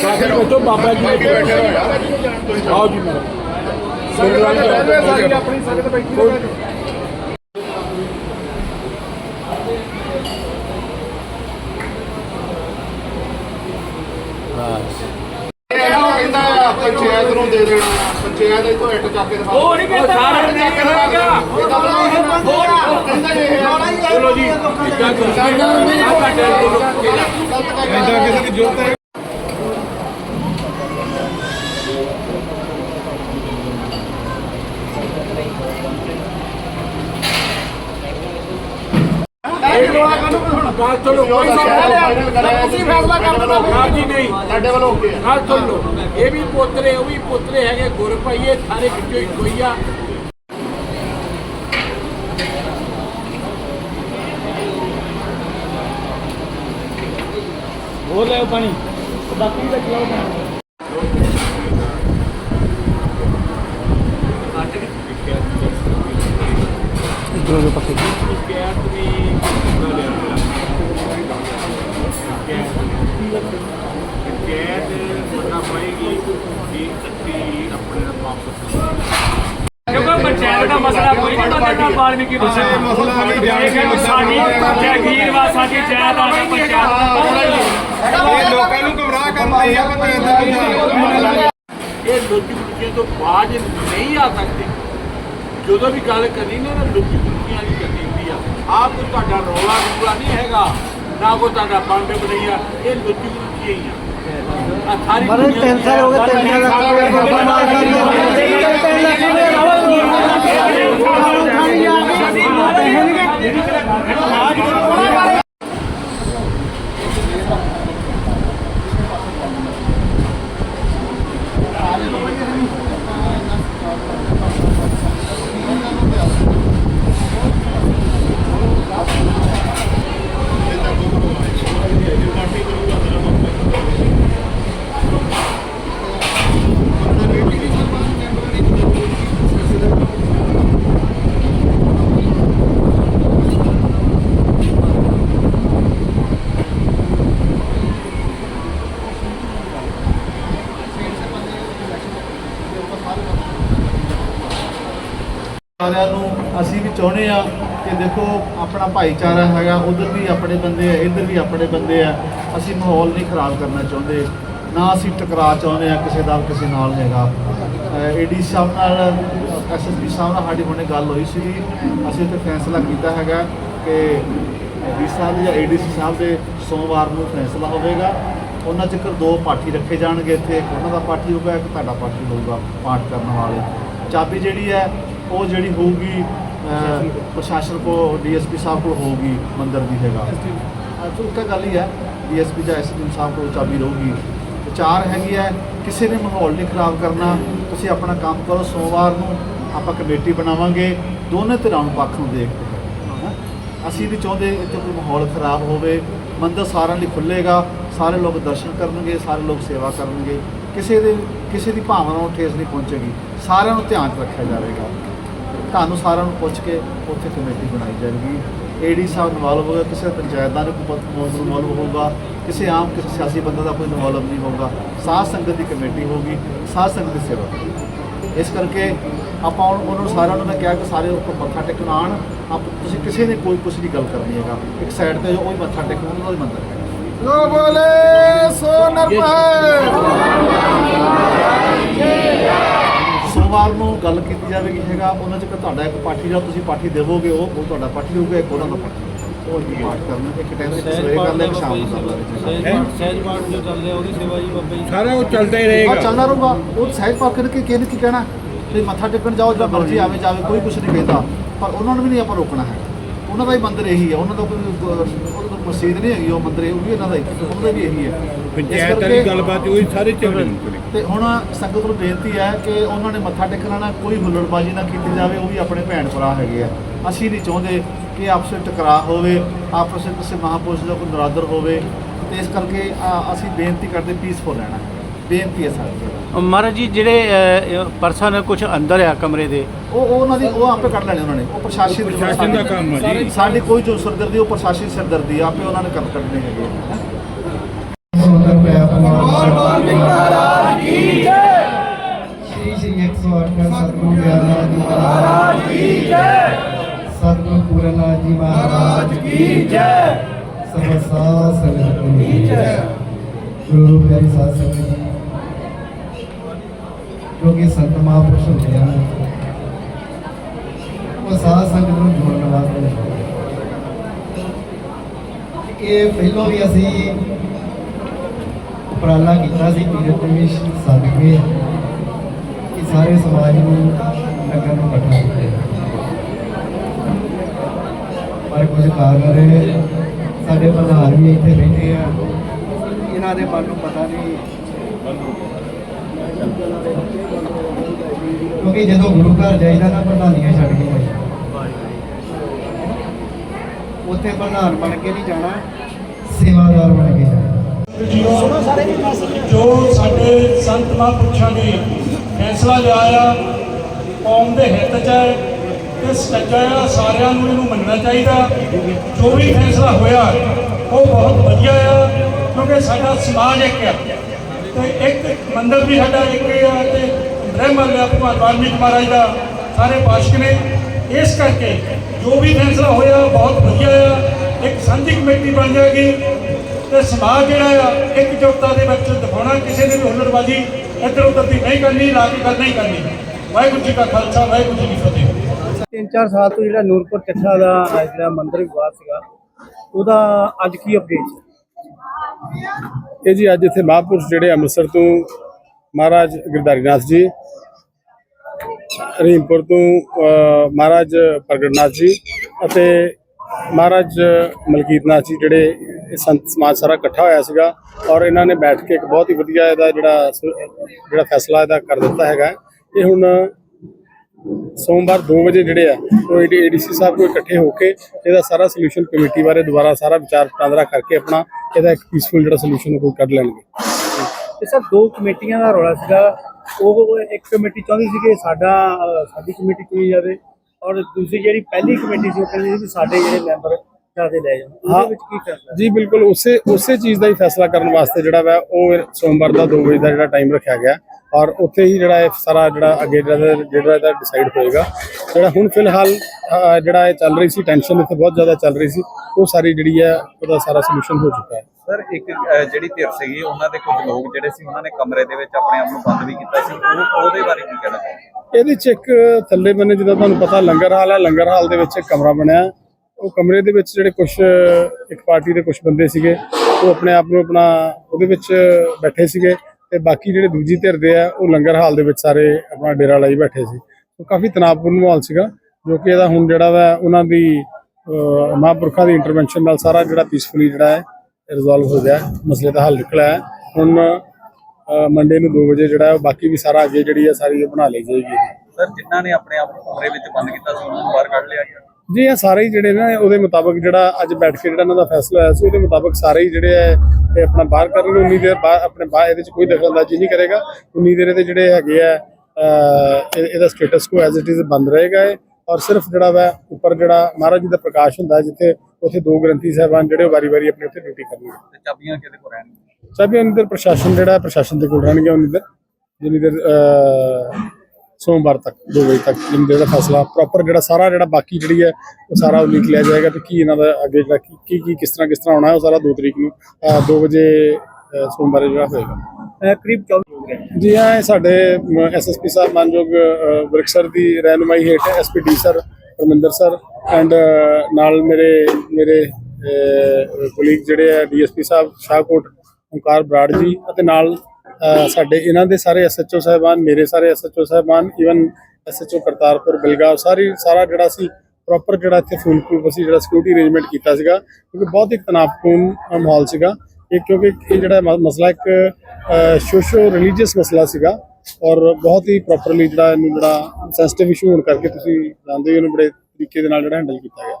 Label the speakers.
Speaker 1: ਸਾਖਰ ਬੈਠੋ ਬਾਬਾ ਜੀ ਬੈਠੇ। ਹੋਇਆ ਆਓ ਜੀ ਮੇਰਾ ਆਪਣੀ ਸੰਗਤ ਬੈਠੀ ਹੋਵੇ
Speaker 2: ਕਹਿੰਦਾ ਪੰਚਾਇਤ ਨੂੰ ਦੇ ਦੇਣਾ ਪੰਚਾਇਤ ਇਥੋਂ ਇੱਟ ਚੱਕ ਕੇ ਦਿਖਾ
Speaker 1: ਉਹ ਨਹੀਂ ਕਹਿੰਦਾ ਸਾਰਾ ਨਹੀਂ ਕਰਾਂਗਾ
Speaker 2: ਕਹਿੰਦਾ ਇਹ
Speaker 1: ਚਲੋ ਜੀ। ਇਦਾਂ ਕਰੋ
Speaker 2: ਕਹਿੰਦਾ ਕਿਸੇ ਦੀ ਜੋਤ ਹੈ।
Speaker 1: ਗੱਲ ਚਲੋ ਕੋਈ
Speaker 2: ਤੁਸੀਂ ਫੈਸਲਾ ਕਰ ਦਿਓ
Speaker 1: ਨਾ ਜੀ ਨਹੀਂ।
Speaker 2: ਸਾਡੇ ਵੱਲੋਂ ਓਕੇ ਹੈ
Speaker 1: ਗੱਲ ਸੁਣ ਲਓ। ਇਹ ਵੀ ਪੋਤਰੇ ਉਹ ਵੀ ਪੋਤਰੇ ਹੈਗੇ ਗੁਰ ਭਾਈਏ ਸਾਰੇ ਵਿੱਚੋਂ ਇੱਕੋ ਹੀ ਆ। ਹੋ ਲੈ ਪਾਣੀ। ਬਾਕੀ ਕੈਟ ਮਤਾ ਪਏਗੀ ਕਿ ਅੱਤੀ ਆਪਣੇ ਆਪ ਵਾਪਸ
Speaker 3: ਕਿਉਂਕਿ ਪੰਚਾਇਤ ਦਾ ਮਸਲਾ ਕੋਈ ਨਹੀਂ ਬੰਦੇ ਦਾ ਵਾਲਮੀਕੀ ਦਾ।
Speaker 2: ਮਸਲਾ ਵੀ
Speaker 3: ਇਹ ਕਿ ਸਾਡੀ ਜਾਗੀਰ ਵਾ ਸਾਡੀ ਜਾਇਦਾਦ ਦਾ ਪੰਚਾਇਤ ਦਾ ਮਸਲਾ ਹੀ ਹੈ।
Speaker 2: ਇਹ ਲੋਕਾਂ ਨੂੰ ਗੁੰਮਰਾਹ ਕਰਨ ਲਈ ਆ ਪੰਚਾਇਤ ਦੇ
Speaker 1: ਇਹ ਲੁੱਟ ਕੁੱਟੀਆਂ ਤੋਂ ਬਾਅਦ ਨਹੀਂ ਆ ਸਕਦੇ। ਜਦੋਂ ਵੀ ਗੱਲ ਕਰਨੀ ਨਾ ਦੀ ਕਰਨੀ ਹੁੰਦੀ ਆ। ਆਪ ਕੋਈ ਤੁਹਾਡਾ ਰੌਲਾ ਰੂਲਾ ਨਹੀਂ ਹੈਗਾ। ਨਾ ਕੋਈ ਤੁਹਾਡਾ ਬੰਦ ਬਣਈਆ ਇਹ ਲੁੱਟ ਕੁੱਟੀਆਂ ਹੀ ਆ। ਮਰੇ 3 ਸਾਲ ਹੋ ਗਏ 3 ਸਾਲ
Speaker 4: ਸਾਰਿਆਂ ਨੂੰ ਅਸੀਂ ਵੀ ਚਾਹੁੰਦੇ ਆ ਕਿ ਦੇਖੋ ਆਪਣਾ ਭਾਈਚਾਰਾ ਹੈਗਾ, ਉਧਰ ਵੀ ਆਪਣੇ ਬੰਦੇ ਆ, ਇੱਧਰ ਵੀ ਆਪਣੇ ਬੰਦੇ ਆ। ਅਸੀਂ ਮਾਹੌਲ ਨਹੀਂ ਖਰਾਬ ਕਰਨਾ ਚਾਹੁੰਦੇ, ਨਾ ਅਸੀਂ ਟਕਰਾਅ ਚਾਹੁੰਦੇ ਆ ਕਿਸੇ ਦਾ, ਕਿਸੇ ਨਾਲ ਹੈਗਾ। ਏਡੀ ਸਾਹਿਬ ਨਾਲ ਐਸਐਸਪੀ ਸਾਹਿਬ ਨਾਲ ਸਾਡੀ ਹੁਣੇ ਗੱਲ ਹੋਈ ਸੀ ਅਸੀਂ ਉੱਥੇ ਫੈਸਲਾ ਕੀਤਾ ਹੈਗਾ ਕਿ ਡੀ ਸਾਹਿਬ ਜਾਂ ਏਡੀਸੀ ਸਾਹਿਬ ਦੇ ਸੋਮਵਾਰ ਨੂੰ ਫੈਸਲਾ ਹੋਵੇਗਾ। ਉਹਨਾਂ ਚੱਕਰ ਦੋ ਪਾਠੀ ਰੱਖੇ ਜਾਣਗੇ ਇੱਥੇ, ਇੱਕ ਉਹਨਾਂ ਦਾ ਪਾਠੀ ਹੋਊਗਾ, ਇੱਕ ਤੁਹਾਡਾ ਪਾਠੀ ਹੋਊਗਾ ਪਾਠ ਕਰਨ ਵਾਲੇ। ਚਾਬੀ ਜਿਹੜੀ ਹੈ ਉਹ ਜਿਹੜੀ ਹੋਊਗੀ ਅਹ, ਪ੍ਰਸ਼ਾਸਨ ਕੋ ਡੀਐਸਪੀ ਸਾਹਿਬ ਕੋਲ ਹੋਊਗੀ ਮੰਦਰ ਦੀ ਹੈਗਾ ਅਹ, ਇੱਕ ਗੱਲ ਹੀ ਹੈ ਡੀਐਸਪੀ ਜਾਂ ਐਸਪੀ ਸਾਹਿਬ ਕੋਲ ਚਾਬੀ ਰਹੂਗੀ। ਵਿਚਾਰ ਹੈਗੀ ਹੈ ਕਿਸੇ ਨੇ ਮਾਹੌਲ ਨਹੀਂ ਖਰਾਬ ਕਰਨਾ ਤੁਸੀਂ ਆਪਣਾ ਕੰਮ ਕਰੋ ਸੋਮਵਾਰ ਨੂੰ ਆਪਾਂ ਕਮੇਟੀ ਬਣਾਵਾਂਗੇ ਦੋਨੇ ਧਿਰਾਂ ਨੂੰ ਪੱਖ ਨੂੰ ਦੇਖਦੇ ਹਾਂ। ਅਸੀਂ ਵੀ ਚਾਹੁੰਦੇ ਇੱਥੇ ਕੋਈ ਮਾਹੌਲ ਖਰਾਬ ਹੋਵੇ ਮੰਦਰ ਸਾਰਿਆਂ ਲਈ ਖੁੱਲੇਗਾ ਸਾਰੇ ਲੋਕ ਦਰਸ਼ਨ ਕਰਨਗੇ ਸਾਰੇ ਲੋਕ ਸੇਵਾ ਕਰਨਗੇ ਕਿਸੇ ਦੇ ਕਿਸੇ ਦੀ ਭਾਵਨਾ ਨੂੰ ਠੇਸ ਨਹੀਂ ਪਹੁੰਚੇਗੀ ਸਾਰਿਆਂ ਨੂੰ ਧਿਆਨ 'ਚ ਰੱਖਿਆ ਜਾਵੇਗਾ। ਤੁਹਾਨੂੰ ਸਾਰਿਆਂ ਨੂੰ ਪੁੱਛ ਕੇ ਉੱਥੇ ਕਮੇਟੀ ਬਣਾਈ ਜਾਵੇਗੀ ਏਡੀ ਸਾਹਿਬ ਇਨਵੋਲਵ ਹੋਗਾ ਕਿਸੇ ਪੰਚਾਇਤ ਦਾ ਕੋਈ ਇਨਵੋਲਵ ਹੋਊਗਾ, ਕਿਸੇ ਆਮ, ਕਿਸੇ ਸਿਆਸੀ ਬੰਦੇ ਦਾ ਕੋਈ ਇਨਵੋਲਵ ਨਹੀਂ ਹੋਊਗਾ। ਸਾਧ ਸੰਗਤ ਦੀ ਕਮੇਟੀ ਹੋਊਗੀ, ਸਾਧ ਸੰਗਤ ਦੀ ਸੇਵਾ ਹੋਊਗੀ। ਇਸ ਕਰਕੇ ਆਪਾਂ ਉਹਨਾਂ ਨੂੰ ਸਾਰਿਆਂ ਨੂੰ ਮੈਂ ਕਿਹਾ ਕਿ ਸਾਰੇ ਉੱਪਰ ਮੱਥਾ ਟੇਕਣ ਆਉਣ। ਆਪ ਤੁਸੀਂ ਕਿਸੇ ਨੇ ਕੋਈ ਕੁਛ ਨਹੀਂ ਗੱਲ ਕਰਨੀ ਹੈਗਾ। ਇੱਕ ਸਾਈਡ ਤੇ ਉਹ ਹੀ ਮੱਥਾ ਟੇਕਣ, ਉਹਨਾਂ ਦਾ ਮੰਦਰ ਹੈ।
Speaker 2: ਲੋ ਬੋਲੇ, ਸੋ
Speaker 4: ਸੋਮਵਾਰ ਨੂੰ ਗੱਲ ਕੀਤੀ ਜਾਵੇਗੀ ਹੈਗਾ ਉਹਨਾਂ ਚ ਕਿ ਤੁਹਾਡਾ ਇੱਕ ਪਾਠੀ ਦਾ ਤੁਸੀਂ ਪਾਠੀ ਦੇਵੋਗੇ ਉਹ ਉਹ ਤੁਹਾਡਾ ਪਾਠੀ ਹੋਊਗਾ ਇੱਕ ਉਹਨਾਂ ਦਾ ਪਾਠੀ। ਜੀ ਕਰਨਾ? ਇੱਕ ਟਾਈਮ ਤੇ ਸਵੇਰੇ ਕਰ ਲਿਆ ਇੱਕ ਸ਼ਾਮ ਨੂੰ ਕਰ ਲਿਆ।
Speaker 5: ਸਹਿਜ ਪਾਠ ਜੋ ਚੱਲ ਰਿਹਾ ਉਹਦੀ ਸੇਵਾ ਜੀ ਬਾਬਾ ਜੀ।
Speaker 1: ਸਾਰਾ ਉਹ ਚੱਲਦਾ ਹੀ
Speaker 4: ਆ
Speaker 1: ਰਹੇਗਾ
Speaker 4: ਚੱਲਦਾ ਰਹੂਗਾ। ਉਹ ਸਹਿਜ ਪਾਠ ਕਰਕੇ ਕਿਹਨੇ ਕੀ ਕਹਿਣਾ? ਤੇ ਮੱਥਾ ਟੇਕਣ ਜਾਓ ਜਿਹੜਾ ਮਰਜ਼ੀ ਆਵੇ ਜਾਵੇ ਕੋਈ ਕੁਛ ਨਹੀਂ ਕਹਿੰਦਾ। ਪਰ ਉਹਨਾਂ ਨੂੰ ਵੀ ਨਹੀਂ ਆਪਾਂ ਰੋਕਣਾ ਹੈ। ਉਹਨਾਂ ਦਾ ਹੀ ਮੰਦਿਰ ਇਹੀ ਹੈ ਉਹਨਾਂ ਦਾ ਕੋਈ ਮਸਜਿਦ ਨਹੀਂ ਹੈਗੀ ਉਹ ਮੰਦਿਰ ਉਹ ਵੀ ਇਹਨਾਂ ਦਾ ਹੀ ਉਹਨਾਂ ਦਾ ਵੀ ਇਹੀ ਹੈ
Speaker 1: ਪੰਚਾਇਤ ਵਾਲੀ ਗੱਲਬਾਤ ਉਹੀ ਸਾਰੇ ਝਗੜੇ
Speaker 4: ਤੇ ਹੁਣ ਸੰਗਤ ਨੂੰ ਬੇਨਤੀ ਹੈ ਕਿ ਉਹਨਾਂ ਨੇ ਮੱਥਾ ਟੇਕਣਾ ਨਾ ਕੋਈ ਹੁੱਲੜਬਾਜ਼ੀ ਨਾ ਕੀਤੀ ਜਾਵੇ ਉਹ ਵੀ ਆਪਣੇ ਭੈਣ ਭਰਾ ਹੈਗੇ ਆ। ਅਸੀਂ ਨਹੀਂ ਚਾਹੁੰਦੇ ਕਿ ਆਪਸ ਵਿੱਚ ਟਕਰਾਅ ਹੋਵੇ ਆਪਸ ਵਿੱਚ ਕਿਸੇ ਮਹਾਪੁਰਸ਼ ਦਾ ਕੋਈ ਨਰਾਦਰ ਹੋਵੇ। ਤੇ ਇਸ ਕਰਕੇ ਅਸੀਂ ਬੇਨਤੀ ਕਰਦੇ ਪੀਸਫੁਲ ਰਹਿਣਾ। ਬੇਨਤੀ ਹੈ ਸਾਡੀ
Speaker 5: ਮਹਾਰਾਜ ਜੀ ਜਿਹੜੇ ਪਰਸਨ ਕੁਝ ਅੰਦਰ ਆ ਕਮਰੇ ਦੇ।
Speaker 4: ਉਹ ਉਹਨਾਂ ਦੀ ਉਹ ਆਪੇ ਕੱਢ ਲੈਣੇ ਉਹਨਾਂ ਨੇ। ਉਹ ਪ੍ਰਸ਼ਾਸਨ ਦਾ
Speaker 1: ਕੰਮ ਹੈ ਜੀ।
Speaker 4: ਸਾਡੀ ਕੋਈ ਜੋ ਸਰਦਰਦੀ ਉਹ ਪ੍ਰਸ਼ਾਸਨ ਸਰਦਰਦੀ ਆਪੇ ਉਹਨਾਂ ਨੇ ਕੰਮ ਕੱਢਣੇ ਹੈਗੇ
Speaker 6: ਸਤਿਗੁਰੂ ਪੂਰਨਾ ਜੀ ਸੰਗਤ ਜੀ। ਜੋ ਕਿ ਸੰਤ ਮਹਾਂਪੁਰਸ਼ ਹੁੰਦੇ ਹਨ ਉਹ ਸਾਧ ਸੰਗਤ ਨੂੰ ਜੋੜਨ ਵਾਸਤੇ ਇਹ ਪਹਿਲਾਂ ਵੀ ਅਸੀਂ ਉਪਰਾਲਾ ਕੀਤਾ ਸੀ, ਤੀਰਥ ਵਿੱਚ ਸੱਦ ਕਿ ਸਾਰੇ ਸਮਾਜ ਨੂੰ ਨਗਰ ਨੂੰ ਇਕੱਠਾ ਕੀਤਾ ਪਰ ਕੁਝ ਕਾਰਨ ਸਾਡੇ ਪ੍ਰਧਾਨ ਵੀ ਇੱਥੇ ਬੈਠੇ ਆ। ਇਹਨਾਂ ਦੇ ਮਨ ਨੂੰ ਪਤਾ ਨਹੀਂ। ਕਿਉਂਕਿ ਜਦੋਂ ਗੁਰੂ ਘਰ ਜਾਈਦਾ ਨਾ ਪ੍ਰਧਾਨੀਆਂ ਛੱਡ ਕੇ ਜਾਈਦਾ। ਉੱਥੇ ਪ੍ਰਧਾਨ ਬਣ ਕੇ ਨਹੀਂ ਜਾਣਾ, ਸੇਵਾਦਾਰ ਬਣ ਕੇ ਜਾਣਾ।
Speaker 7: ਜੋ ਸਾਡੇ ਸੰਤ ਮਹਾਂਪੁਰਸ਼ਾਂ ਨੇ ਫੈਸਲਾ ਲਿਆ ਆ ਕੌਮ ਦੇ ਹਿੱਤ 'ਚ ਹੈ ਤੇ ਸੱਚਾ ਆ ਸਾਰਿਆਂ ਨੂੰ ਇਹਨੂੰ ਮੰਨਣਾ ਚਾਹੀਦਾ। ਜੋ ਵੀ ਫੈਸਲਾ ਹੋਇਆ, ਉਹ ਬਹੁਤ ਵਧੀਆ ਆ, ਕਿਉਂਕਿ ਸਾਡਾ ਸਮਾਜ ਇੱਕ ਆ। ਤੇ ਇੱਕ ਮੰਦਰ ਵੀ ਸਾਡਾ, ਇੱਕ ਆ ਤੇ ਬ੍ਰਹਮਣ ਦਾ ਭਗਵਾਨ ਵਾਲਮੀਕ ਮਹਾਰਾਜ ਦਾ ਸਾਰੇ ਪਾਸ਼ਕ ਨੇ। ਇਸ ਕਰਕੇ ਜੋ ਵੀ ਫੈਸਲਾ ਹੋਇਆ ਬਹੁਤ ਵਧੀਆ ਆ। ਇੱਕ ਸਾਂਝੀ ਕਮੇਟੀ ਬਣ ਜਾਏਗੀ ਤੇ ਸਮਾਜ ਜਿਹੜਾ ਆ ਇੱਕਜੁੱਟਤਾ ਦੇ ਵਿੱਚ ਦਿਖਾਉਣਾ, ਕਿਸੇ ਨੇ ਵੀ ਹੁਨਰਬਾਜ਼ੀ ਇੱਧਰ ਉੱਧਰ ਦੀ ਨਹੀਂ ਕਰਨੀ, ਨਾ ਕਿ ਕਰਨਾ ਹੀ ਕਰਨੀ। ਵਾਹਿਗੁਰੂ ਜੀ ਕਾ ਖਾਲਸਾ, ਵਾਹਿਗੁਰੂ ਜੀ ਕੀ ਫਤਿਹ।
Speaker 5: ਤਿੰਨ ਚਾਰ ਸਾਲ ਤੋਂ ਜਿਹੜਾ ਨੂਰਪੁਰ ਚੱਠਾ ਦਾ ਜਿਹੜਾ ਮੰਦਿਰ ਵਿਵਾਦ ਸੀਗਾ, ਉਹਦਾ ਅੱਜ ਕੀ ਅਪਡੇਟ
Speaker 8: ਇਹ ਜੀ ਅੱਜ ਇੱਥੇ ਮਹਾਂਪੁਰਸ਼ ਜਿਹੜੇ ਅੰਮ੍ਰਿਤਸਰ ਤੋਂ ਮਹਾਰਾਜ ਗਿਰਦਾਰੀਨਾਥ ਜੀ, ਰਹੀਮਪੁਰ ਤੋਂ ਮਹਾਰਾਜ ਪ੍ਰਗਟਨਾਥ ਜੀ ਅਤੇ ਮਹਾਰਾਜ ਮਲਕੀਤਨਾਥ ਜੀ ਜਿਹੜੇ ਸੰਤ ਸਮਾਜ ਸਾਰਾ ਇਕੱਠਾ ਹੋਇਆ ਸੀਗਾ ਔਰ ਇਹਨਾਂ ਨੇ ਬੈਠ ਕੇ ਇੱਕ ਬਹੁਤ ਹੀ ਵਧੀਆ ਇਹਦਾ ਜਿਹੜਾ ਜਿਹੜਾ ਫੈਸਲਾ ਇਹਦਾ ਕਰ ਦਿੱਤਾ ਹੈਗਾ। ਇਹ ਹੁਣ ਸੋਮਵਾਰ 2 ਵਜੇ ਜਿਹੜੇ ਆ, ਉਹ ਏਡੀਸੀ ਸਾਹਿਬ ਕੋਲ ਇਕੱਠੇ ਹੋ ਕੇ ਇਹਦਾ ਸਾਰਾ ਸੋਲੂਸ਼ਨ ਕਮੇਟੀ ਬਾਰੇ ਦੁਬਾਰਾ ਸਾਰਾ ਵਿਚਾਰ ਵਟਾਂਦਰਾ ਕਰਕੇ ਆਪਣਾ ਇਹਦਾ ਇੱਕ ਪੀਸਫੁਲ ਜਿਹੜਾ ਸੋਲੂਸ਼ਨ ਉਹ ਕੱਢ ਲੈਣਗੇ।
Speaker 5: ਤੇ ਸਰ, ਦੋ ਕਮੇਟੀਆਂ ਦਾ ਰੌਲਾ ਸੀਗਾ। ਉਹ ਇੱਕ ਕਮੇਟੀ ਚਾਹੁੰਦੀ ਸੀ ਕਿ ਸਾਡਾ ਸਾਡੀ ਕਮੇਟੀ ਚੁਣੀ ਜਾਵੇ ਔਰ ਦੂਸਰੀ ਜਿਹੜੀ ਪਹਿਲੀ ਕਮੇਟੀ ਸੀ, ਉਹ ਕਹਿੰਦੀ ਸੀ ਵੀ ਸਾਡੇ ਜਿਹੜੇ ਮੈਂਬਰ ਚਾਹਦੇ ਲੈ ਜਾਣ
Speaker 8: ਹਾਂ।
Speaker 5: ਉਹਦੇ ਵਿੱਚ ਕੀ ਫੈਸਲਾ?
Speaker 8: ਜੀ ਬਿਲਕੁਲ ਉਸੇ ਉਸੇ ਚੀਜ਼ ਦਾ ਹੀ ਫੈਸਲਾ ਕਰਨ ਵਾਸਤੇ ਜਿਹੜਾ ਵਾ ਉਹ ਸੋਮਵਾਰ ਦਾ 2 ਵਜੇ ਦਾ ਜਿਹੜਾ ਟਾਈਮ ਰੱਖਿਆ ਗਿਆ। ਔਰ ਉੱਥੇ ਹੀ ਜਿਹੜਾ ਇਹ ਸਾਰਾ ਜਿਹੜਾ ਅੱਗੇ ਜਿਹੜਾ ਜਿਹੜਾ ਇਹਦਾ ਡਿਸਾਈਡ ਹੋਏਗਾ। ਜਿਹੜਾ ਹੁਣ ਫਿਲਹਾਲ ਜਿਹੜਾ ਇਹ ਚੱਲ ਰਹੀ ਸੀ ਟੈਨਸ਼ਨ ਇੱਥੇ ਬਹੁਤ ਜ਼ਿਆਦਾ ਚੱਲ ਰਹੀ ਸੀ ਉਹ ਸਾਰੀ ਜਿਹੜੀ ਹੈ ਉਹਦਾ ਸਾਰਾ ਸੋਲੂਸ਼ਨ ਹੋ ਚੁੱਕਾ ਹੈ।
Speaker 9: ਸਰ ਇੱਕ ਜਿਹੜੀ ਧਿਰ ਸੀਗੀ ਉਹਨਾਂ ਦੇ ਕੁਝ ਲੋਕ ਜਿਹੜੇ ਸੀ ਉਹਨਾਂ ਨੇ ਕਮਰੇ ਦੇ ਵਿੱਚ ਆਪਣੇ ਆਪ ਨੂੰ ਬੰਦ ਵੀ ਕੀਤਾ ਸੀ। ਉਹ ਉਹਦੇ ਬਾਰੇ ਕੀ ਕਹਿਣਾ ਚਾਹੁੰਦੇ
Speaker 8: ਇਹਦੇ ਚ ਇੱਕ ਥੱਲੇ ਬੰਨੇ ਜਿੱਦਾਂ ਤੁਹਾਨੂੰ ਪਤਾ ਲੰਗਰ ਹਾਲ ਹੈ। ਲੰਗਰ ਹਾਲ ਦੇ ਵਿੱਚ ਇੱਕ ਕਮਰਾ ਬਣਿਆ। ਉਹ ਕਮਰੇ ਦੇ ਵਿੱਚ ਜਿਹੜੇ ਕੁਝ ਇੱਕ ਪਾਰਟੀ ਦੇ ਕੁਝ ਬੰਦੇ ਸੀਗੇ, ਉਹ ਆਪਣੇ ਆਪ ਨੂੰ ਆਪਣਾ ਉਹਦੇ ਵਿੱਚ ਬੈਠੇ ਸੀਗੇ ਤੇ ਬਾਕੀ ਜਿਹੜੇ ਦੂਜੀ ਧਿਰ ਦੇ ਆ, ਉਹ ਲੰਗਰ ਹਾਲ ਦੇ ਵਿੱਚ ਸਾਰੇ ਆਪਣਾ ਡੇਰਾ ਲਾਈ ਬੈਠੇ ਸੀ। ਉਹ ਕਾਫੀ ਤਣਾਅਪੂਰਨ ਮਾਹੌਲ ਸੀਗਾ, ਜੋ ਕਿ ਇਹਦਾ ਹੁਣ ਜਿਹੜਾ ਵਾ ਉਹਨਾਂ ਦੀ ਮਹਾਂਪੁਰਖਾਂ ਦੀ ਇੰਟਰਵੈਂਸ਼ਨ ਨਾਲ ਸਾਰਾ ਜਿਹੜਾ ਪੀਸਫੁਲੀ ਜਿਹੜਾ ਹੈ ਰਿਜ਼ੋਲਵ ਹੋ ਗਿਆ, ਮਸਲੇ ਦਾ ਹੱਲ ਨਿਕਲਿਆ ਹੈ। ਹੁਣ ਮੰਡੇ ਨੂੰ 2 ਵਜੇ ਜਿਹੜਾ ਉਹ ਬਾਕੀ ਵੀ ਸਾਰਾ ਅੱਗੇ ਜਿਹੜੀ ਆ ਸਾਰੀ ਬਣਾ ਲਈ ਜਾਏਗੀ।
Speaker 9: ਸਰ ਜਿਨ੍ਹਾਂ ਨੇ ਆਪਣੇ ਆਪ ਨੂੰ ਕਮਰੇ ਵਿੱਚ ਬੰਦ ਕੀਤਾ ਸੀ, ਉਹਨਾਂ ਨੂੰ ਬਾਹਰ ਕੱਢ ਲਿਆ ਗਿਆ।
Speaker 8: ਜੀ ਇਹ ਸਾਰੇ ਹੀ ਜਿਹੜੇ ਨੇ ਉਹਦੇ ਮੁਤਾਬਕ ਜਿਹੜਾ ਅੱਜ ਬੈਠ ਕੇ ਜਿਹੜਾ ਇਹਨਾਂ ਦਾ ਫੈਸਲਾ ਹੋਇਆ ਸੀ ਉਹਦੇ ਮੁਤਾਬਕ ਸਾਰੇ ਹੀ ਜਿਹੜੇ ਹੈ ਇਹ ਆਪਣਾ ਬਾਹਰ ਕਰਨਗੇ ਉਨੀ ਦੇਰ ਬਾਹਰ ਆਪਣੇ ਬਾਹਰ ਇਹਦੇ ਚ ਕੋਈ ਦਖਲਅੰਦਾਜ਼ੀ ਨਹੀਂ ਕਰੇਗਾ। ਉਨੀ ਦੇਰ ਇਹਦੇ ਜਿਹੜੇ ਹੈਗੇ ਆ ਇਹਦਾ ਸਟੇਟਸ ਕੋ ਐਜ਼ ਇਟ ਇਜ਼ ਬੰਦ ਰਹੇਗਾ ਔਰ ਸਿਰਫ ਜਿਹੜਾ ਵਾ ਉੱਪਰ ਜਿਹੜਾ ਮਹਾਰਾਜ ਜੀ ਦਾ ਪ੍ਰਕਾਸ਼ ਹੁੰਦਾ ਜਿੱਥੇ ਉੱਥੇ ਦੋ ਗ੍ਰੰਥੀ ਸਾਹਿਬਾਨ ਜਿਹੜੇ ਵਾਰੀ-ਵਾਰੀ ਆਪਣੀ ਉੱਥੇ ਡਿਊਟੀ ਕਰਨਗੇ।
Speaker 9: ਚਾਬੀਆਂ ਕਿਹਦੇ ਕੋਲ ਰਹਿਣਗੀਆਂ?
Speaker 8: ਸਭੀ ਅੰਦਰ ਪ੍ਰਸ਼ਾਸਨ ਜਿਹੜਾ ਪ੍ਰਸ਼ਾਸਨ ਦੇ ਕੋਲ ਰਹਿਣਗੇ ਉਨੀ ਦੇਰ ਜਿੰਨੀ ਦੇਰ ਸੋਮਵਾਰ ਤੱਕ 2 ਵਜੇ ਤੱਕ ਦਾ ਫੈਸਲਾ ਪ੍ਰੋਪਰ ਜਿਹੜਾ ਸਾਰਾ ਜਿਹੜਾ ਬਾਕੀ ਜਿਹੜੀ ਹੈ ਉਹ ਸਾਰਾ ਉਹ ਲਿਖ ਲਿਆ ਜਾਏਗਾ ਕਿ ਕੀ ਇਹਨਾਂ ਦਾ ਅੱਗੇ ਜਿਹੜਾ ਕੀ ਕੀ ਕਿਸ ਤਰ੍ਹਾਂ ਕਿਸ ਤਰ੍ਹਾਂ ਹੋਣਾ ਹੈ ਉਹ ਸਾਰਾ 2 ਤਰੀਕ ਨੂੰ 2 ਵਜੇ ਸੋਮਵਾਰ ਜਿਹੜਾ ਹੋਏਗਾ।
Speaker 5: ਕਰੀਬ 24 ਹੋ ਗਿਆ।
Speaker 8: ਜੀ ਹਾਂ ਇਹ ਸਾਡੇ ਐਸਐਸਪੀ ਸਾਹਿਬ ਮਾਨਯੋਗ ਵਿਰਕਸਰ ਦੀ ਰਹਿਨੁਮਾਈ ਹੇਠ SPD sir Parminder sir and ਨਾਲ ਮੇਰੇ ਮੇਰੇ ਕੋਲੀਗ ਜਿਹੜੇ ਆ ਡੀਐਸਪੀ ਸਾਹਿਬ ਸ਼ਾਹਕੋਟ ਓਂਕਾਰ ਬਰਾੜ ਜੀ ਅਤੇ ਨਾਲ ਸਾਡੇ ਇਹਨਾਂ ਦੇ ਸਾਰੇ ਐਸਐਚਓ ਸਾਹਿਬਾਨ, ਮੇਰੇ ਸਾਰੇ ਐਸਐਚਓ ਸਾਹਿਬਾਨ ਈਵਨ ਐਸਐਚਓ ਕਰਤਾਰਪੁਰ, ਬਿਲਗਾਵ, ਸਾਰੀ ਸਾਰਾ ਜਿਹੜਾ ਸੀ ਪ੍ਰੋਪਰ ਜਿਹੜਾ ਇੱਥੇ ਫੁੱਲ ਪ੍ਰੂਫ ਅਸੀਂ ਜਿਹੜਾ ਸਿਕਿਉਰਿਟੀ ਅਰੇਂਜਮੈਂਟ ਕੀਤਾ ਸੀਗਾ, ਕਿਉਂਕਿ ਬਹੁਤ ਇੱਕ ਤਣਾਅਪੂਰਨ ਮਾਹੌਲ ਸੀਗਾ। ਇਹ ਕਿਉਂਕਿ ਇਹ ਜਿਹੜਾ ਮ- ਮਸਲਾ ਇੱਕ ਸੋਸ਼ੋ ਰਿਲੀਜੀਅਸ ਮਸਲਾ ਸੀਗਾ ਔਰ ਬਹੁਤ ਹੀ ਪ੍ਰੋਪਰਲੀ ਜਿਹੜਾ ਇਹਨੂੰ ਜਿਹੜਾ ਸੈਂਸਿਟਿਵ ਇਸ਼ੂ ਹੋਣ ਕਰਕੇ ਤੁਸੀਂ ਜਾਣਦੇ ਹੋ, ਇਹਨੂੰ ਬੜੇ ਤਰੀਕੇ ਦੇ ਨਾਲ ਜਿਹੜਾ ਹੈਂਡਲ ਕੀਤਾ ਗਿਆ।